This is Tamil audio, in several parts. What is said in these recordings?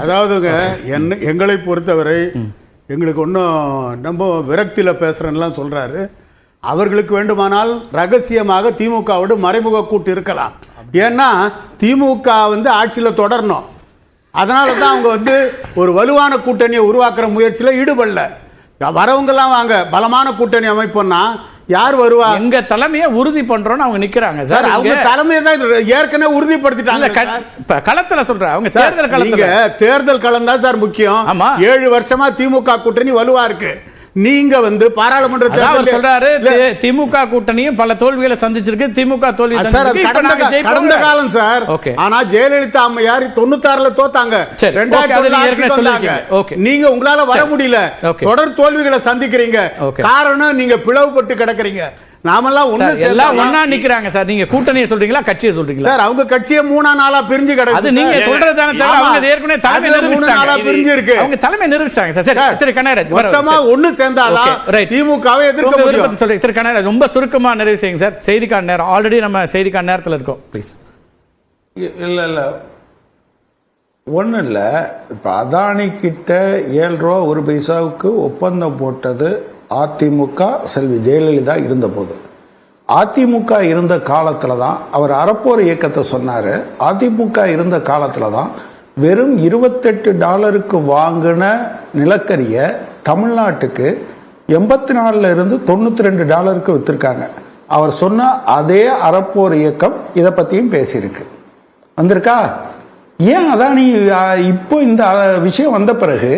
அதாவதுங்க என்ன எங்களை பொறுத்தவரை எங்களுக்கு ஒன்றும் நம்ம விரக்தியில் பேசுகிறேன்லாம் சொல்கிறாரு அவர்களுக்கு வேண்டுமானால் ரகசியமாக திமுகவோடு மறைமுக கூட்டு இருக்கலாம். ஏன்னா திமுக வந்து ஆட்சியில் தொடரணும். அதனால தான் அவங்க வந்து ஒரு வலுவான கூட்டணியை உருவாக்குற முயற்சியில் ஈடுபடல. வரவங்கெல்லாம் வாங்க பலமான கூட்டணி அமைப்போம்னா யார் வருவா? எங்க தலைமையை உறுதி பண்றோம்னு அவங்க நிக்கிறாங்க. சார் அவங்க தலைமையை தான் ஏற்கனவே உறுதிப்படுத்திட்டாங்க இப்ப களத்துல சொல்றேன். அவங்க தேர்தல் களத்துல. தேர்தல் களம் தான் சார் முக்கியம். ஆமா. ஏழு வருஷமா திமுக கூட்டணி வலுவா இருக்கு. நீங்க வந்து பாராளுமன்ற அவர் சொல்றாரு திமுக கூட்டணியும் பல தோல்விகளை சந்திச்சிருக்கு. திமுக தோல்வி கடந்த காலம் சார். ஓகே. ஆனா ஜெயலலிதா அம்மையார் தொண்ணூத்தாறுல தோத்தாங்க. ரெண்டாயிரத்தி நீங்க உங்களால வர. முடியல. தொடர் தோல்விகளை சந்திக்கிறீங்க. காரணம் நீங்க பிளவுபட்டு கிடக்குறீங்க. நாமெல்லாம் ஒண்ணு எல்லாம் ஒண்ணா நிக்கிறாங்க சார். நீங்க கூட்டணியை சொல்றீங்களா கட்சியை சொல்றீங்களா? சார் அவங்க கட்சியை மூணா நாளா பிரிஞ்சு கிடக்கு அது நீங்க சார். சொல்றதுதானே தவிர. அவங்க ஏற்கனவே தலைமை அது மூணு நாளா நிரூபிச்சிட்டாங்க பிரிஞ்சு இருக்கு அவங்க தலைமை நிரூபிச்சிட்டாங்க சார். சரி திரு கனகராஜ் மொத்தமா. ஒண்ணு சேர்ந்தாதான். திமுகவை எதிர்க்க முடியும்? சொல்றீங்க திரு கனகராஜ் ரொம்ப சுருக்கமா நிறைவு செய்யுங்க சார். செய்திக்கான நேரம் ஆல்ரெடி நம்ம செய்திக்கான நேரத்துல இருக்கோம். ப்ளீஸ் இல்லை இல்லை. ஒன்றும் இல்லை. இப்போ அதானி கிட்ட ஏழு ரூபா ஒரு பைசாவுக்கு ஒப்பந்தம் போட்டது அதிமுக செல்வி ஜெயலலிதா இருந்தபோது. அதிமுக இருந்த காலத்தில் தான் அவர் அறப்போர் இயக்கத்தை சொன்னார். அதிமுக இருந்த காலத்தில் தான் வெறும் இருபத்தெட்டு டாலருக்கு வாங்கின நிலக்கரியை தமிழ்நாட்டுக்கு எண்பத்தி நாலில் இருந்து தொண்ணூற்றி ரெண்டு டாலருக்கு விற்றுருக்காங்க அவர் சொன்ன அதே அறப்போர் இயக்கம் இதை பற்றியும் பேசியிருக்கு. வந்திருக்கா? ஏன் அதான் நீ இப்போ இந்த விஷயம் வந்த பிறகு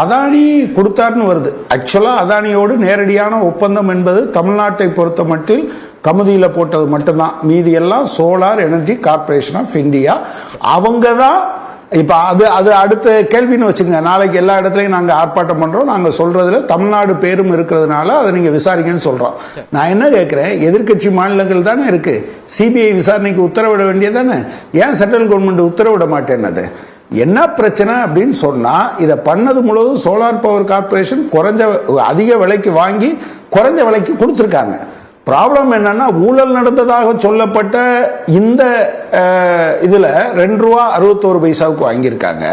அதானி கொடுத்தாருன்னு வருது. ஆக்சுவலா அதானியோடு நேரடியான ஒப்பந்தம் என்பது தமிழ்நாட்டை பொறுத்த மட்டில் கமுதியில் போட்டது மட்டும்தான். மீதி எல்லாம் solar energy corporation of India. அவங்க தான் இப்போ அது அது அடுத்த கேள்வின்னு வச்சுங்க நாளைக்கு எல்லா இடத்துலையும் நாங்கள் ஆர்ப்பாட்டம் பண்ணுறோம் நாங்கள் சொல்றதுல தமிழ்நாடு பேரும் இருக்கிறதுனால அதை நீங்கள் விசாரிங்கன்னு சொல்கிறோம் நான் என்ன கேட்குறேன் எதிர்க்கட்சி மாநிலங்கள் தானே இருக்கு. சிபிஐ விசாரணைக்கு உத்தரவிட வேண்டியது தானே? ஏன் சென்ட்ரல் கவர்மெண்ட் உத்தரவிட மாட்டேன்னது என்ன பிரச்சனை அப்படின்னு சொன்னா இதை பண்ணது முழுவதும் சோலார் பவர் கார்ப்பரேஷன் குறைஞ்ச அதிக விலைக்கு வாங்கி குறைஞ்ச விலைக்கு கொடுத்துருக்காங்க. ப்ராப்ளம் என்னன்னா ஊழல் நடந்ததாக சொல்லப்பட்ட இந்த இதில் ரெண்டு ரூபா அறுபத்தோரு பைசாவுக்கு வாங்கியிருக்காங்க.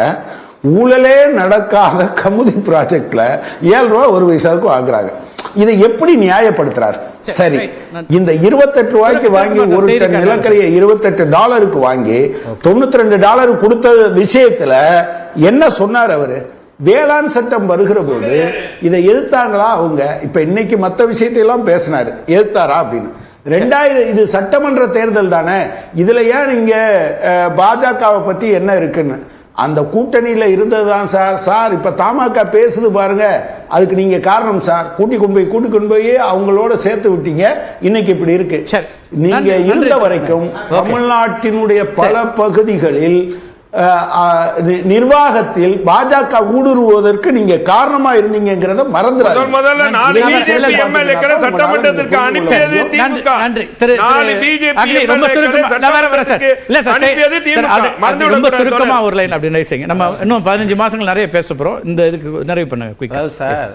ஊழலே நடக்காத கமுதி ப்ராஜெக்டில் ஏழு ரூபா ஒரு பைசாவுக்கு வாங்குறாங்க. இதை எப்படி நியாயப்படுத்துறார்? சரி இந்த இருபத்தெட்டு ரூபாய்க்கு வாங்கி ஒரு டன். நிலக்கரியை இருபத்தெட்டு டாலருக்கு வாங்கி தொண்ணூத்தி ரெண்டு டாலர் கொடுத்த விஷயத்துல என்ன சொன்னார் அவரு? வேளாண் சட்டம் வருகிற போது இதை எதிர்த்தாங்களா அவங்க? இப்ப இன்னைக்கு மத்த விஷயத்தை எல்லாம் பேசினாரு. எதிர்த்தாரா அப்படின்னு. ரெண்டாயிரம் இது சட்டமன்ற தேர்தல் தானே. இதுல ஏன் நீங்க பாஜகவை பத்தி என்ன இருக்குன்னு? அந்த கூட்டணியில இருந்ததுதான் சார். சார் இப்ப தமாக பேசுது பாருங்க. அதுக்கு நீங்க காரணம் சார் கூட்டி கொண்டு போய் கூட்டி கொண்டு போய் அவங்களோட சேர்த்து விட்டீங்க இன்னைக்கு இப்படி இருக்கு. நீங்க. இருந்த வரைக்கும். தமிழ்நாட்டினுடைய பல பகுதிகளில் நிர்வாகத்தில் பாஜக ஊடுருவதற்கு நீங்க காரணமா இருந்தீங்கிறத முதல்ல நாலு பிஜேபி எம்எல்ஏக்களை சட்டமன்றத்திற்கு அனுப்பியது நன்றி திமுக நன்றி திரு நாலு திரு பிஜேபி அக்னி, ரொம்ப சுருக்கமா வேற சார். இல்ல சார் அனுப்பியது திமுக ரொம்ப சுருக்கமா. ஒரு லைன் அப்படின்னு செய்யுங்க. நம்ம இன்னும் பதினஞ்சு மாசங்கள் நிறைய பேச போறோம். இந்த இதுக்கு நிறைவு பண்ணுங்க குயிக்கா சார்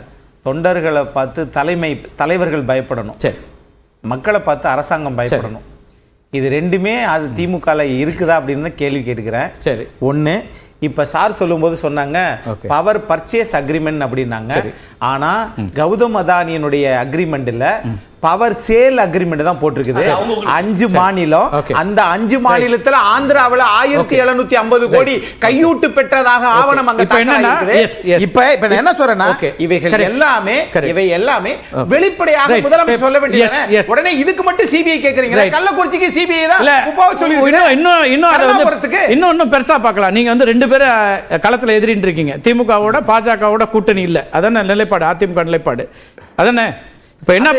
தொண்டர்களை பார்த்து தலைமை தலைவர்கள் பயப்படணும். சரி. மக்களை பார்த்து அரசாங்கம் பயப்படணும். இது ரெண்டுமே அது திமுகல இருக்குதா அப்படின்னு தான் கேள்வி கேட்டுக்கிறேன் சரி. ஒண்ணு இப்ப சார் சொல்லும்போது சொன்னாங்க. பவர் பர்ச்சேஸ் அக்ரிமெண்ட் அப்படின்னாங்க சரி. ஆனா கௌதம் அதானியனுடைய அக்ரிமெண்ட்ல பவர் சேல் அக்ரிமெண்ட் தான் போட்டிருக்குது அஞ்சு மாநிலம். அந்த அஞ்சு மாநிலத்துல ஆந்திராவுல ஆயிரத்தி எழுநூத்தி ஐம்பது கோடி கையூட்டு பெற்றதாக ஆவணம் அங்க இப்ப. இப்ப என்ன சொல்றேன்னா. இவைகள். எல்லாமே. இவை எல்லாமே. வெளிப்படையாக. முதலமைச்சர் சொல்ல yes. உடனே இதுக்கு மட்டும் சிபிஐ கேக்குறீங்க. கள்ளக்குறிச்சிக்கு சிபிஐ தான் சொல்லி இன்னும் இன்னும் அதை வந்து இன்னும் இன்னும் பெருசா பார்க்கலாம் நீங்க வந்து ரெண்டு பேரும் களத்துல எதிரிட்டு இருக்கீங்க திமுகவோட பாஜகவோட கூட்டணி இல்ல அதானே நிலைப்பாடு அதிமுக நிலைப்பாடு அதானே இப்ப என்ன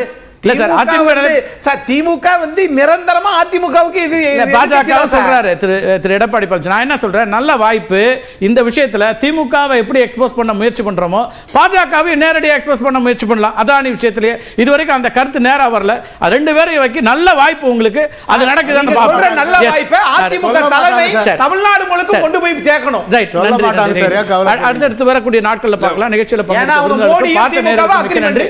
இல்ல சார் திமுக அதிமுக சார் திமுக வந்து நிரந்தரமா அதிமுகவுக்கு இது பாஜக. சொல்றாரு திரு திரு எடப்பாடி பழனிசாமி நான் என்ன சொல்றேன் நல்ல வாய்ப்பு இந்த விஷயத்துல திமுகவை எப்படி எக்ஸ்போஸ் பண்ண முயற்சி பண்றோமோ பாஜகவை நேரடியா எக்ஸ்போஸ் பண்ண முயற்சி பண்ணலாம் அதானி விஷயத்திலேயே இது வரைக்கும் அந்த கருத்து நேரா வரல அது ரெண்டு பேரையும் வைக்க நல்ல வாய்ப்பு உங்களுக்கு அது நடக்குதான்னு. நல்ல. வாய்ப்பை அதிமுக தலைமை. தமிழ்நாடு முழுக்க. கொண்டு போய் சேர்க்கணும் ரைட். அடுத்தடுத்து வரக்கூடிய நாட்கள்ல பார்க்கலாம் நிகழ்ச்சியில agreement. நன்றி